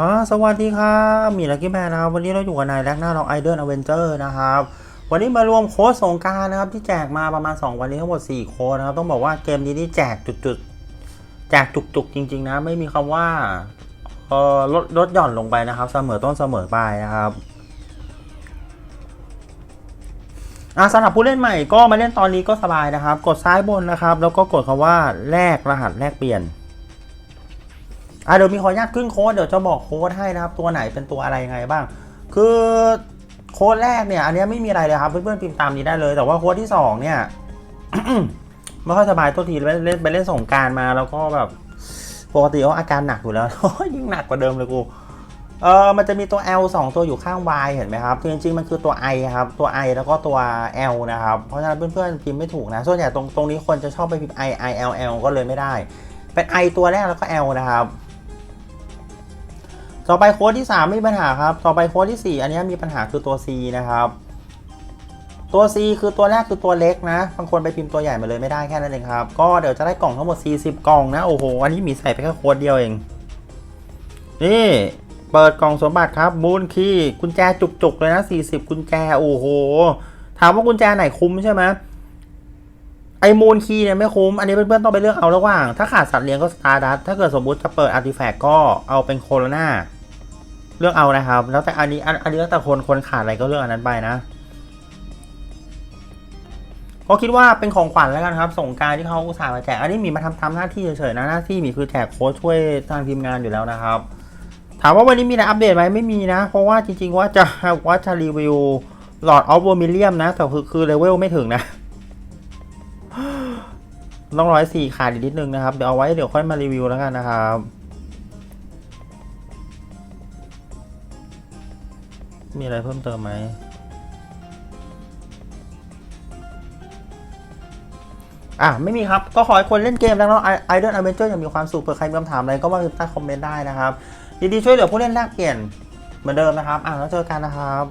อ่าสวัสดีครับมีลักกี้แมนนะครับ วันนี้เราอยู่กับนายแลกหน้าเราไอเดนอเวนเจอร์นะครับ วันนี้มารวมโค้ดสงการนะครับ ที่แจกมาประมาณ 2 วันนี้ทั้งหมด 4 โค้ดนะครับ ต้องบอกว่าเกมนี้นี่แจกจุดๆ แจกจุกๆ จริง ๆ นะ ไม่มีคำว่าเออลดลดหย่อนลงไปนะครับ เสมอต้นเสมอปลายนะครับอ่าสำหรับผู้เล่นใหม่ก็มาเล่นตอนนี้ก็สบายนะครับ กดซ้ายบนนะครับ แล้วก็กดคำว่าแลกรหัสแลกเปลี่ยน อะเดี๋ยวมีขออนุญาตขึ้นโค้ดเดี๋ยวจะบอกโค้ดให้นะครับ ตัวไหนเป็นตัวอะไรยังไงบ้าง คือโค้ดแรกเนี่ยอันนี้ไม่มีอะไรเลยครับ เพื่อนๆพิมพ์ตามนี้ได้เลย แต่ว่าโค้ดที่สองเนี่ยไม่ค่อยสบายตัวทีไปเล่นไปเล่นสงการมาแล้วก็แบบปกติเขาอาการหนักอยู่แล้วยิ่งหนักกว่าเดิมเลยกูเออมันจะมีตัว L 2 ตัวอยู่ข้าง Y เห็นไหมครับ คือจริงๆ มันคือตัว I ครับ ตัว I แล้วก็ตัว L นะครับ เพราะฉะนั้นเพื่อนๆพิมพ์ไม่ถูกนะ ส่วนใหญ่ตรงตรงนี้คนจะชอบไปพิมพ์ I I L L ก็เลยไม่ได้ เป็น I ตัวแรกแล้วก็ L นะครับ ต่อไปโค้ดที่ 3 ไม่มีปัญหาครับ ต่อไปโค้ดที่ 4 อันนี้มีปัญหาคือตัว C นะครับ ตัว C คือตัวแรกคือตัวเล็กนะ บางคนไปพิมพ์ตัวใหญ่มาเลยไม่ได้แค่นั้นเองครับ ก็เดี๋ยวจะได้กล่องทั้งหมด 40 กล่องนะ โอ้โห อันนี้มีใส่ไปแค่โค้ดเดียวเอง นี่ เปิดกล่องสมบัติครับมูลคีกุญแจจุกๆเลยนะ 40 กุญแจ โอ้โห ถามว่ากุญแจไหนคุ้มใช่ไหม ไอมูลคีเนี่ยไม่คุ้ม อันนี้เพื่อนๆต้องไปเลือกเอาระหว่าง ถ้าขาดสัตว์เลี้ยงก็สตาร์ดัสถ้าเกิดสมมติจะเปิดอาร์ติแฟกต์ก็เอาเป็นโคโรนาเลือกเอานะครับ แล้วแต่อันนี้อันนี้แล้วแต่คนคนขาดอะไรก็เลือกอันนั้นไปนะก็คิดว่าเป็นของขวัญแล้วกันครับส่งกรารที่เขาอุตส่าห์มาแจก อันนี้มีมาทำทำหน้าที่เฉยๆนะหน้าที่มีคือแจกโค้ชช่วยทางทีมงานอยู่แล้วนะครับ ถามว่าวันนี้มีอะไรอัปเดตไหมไม่มีนะ เพราะว่าจริง ๆ ว่าจะว่าจะรีวิวหลอดออฟเวอร์มิเลียมนะแต่คือคือเลเวลไม่ถึงนะ ต้องร้อยสี่ขาดอีกนิดนึงนะครับเดี๋ยวเอาไว้เดี๋ยวค่อยมารีวิวแล้วกันนะครับมีอะไรเพิ่มเติมไหมอะไม่มีครับ ก็ขอให้คนเล่นเกมแล้วไอเดนอเวนเจอร์ยังมีความสุขเผื่อใครมีคำถามอะไรก็ว่าใต้คอมเมนต์ได้นะครับยินดีช่วยเหลือผู้เล่นแลกเปลี่ยนเหมือนเดิมนะครับ อะแล้วเจอกันนะครับ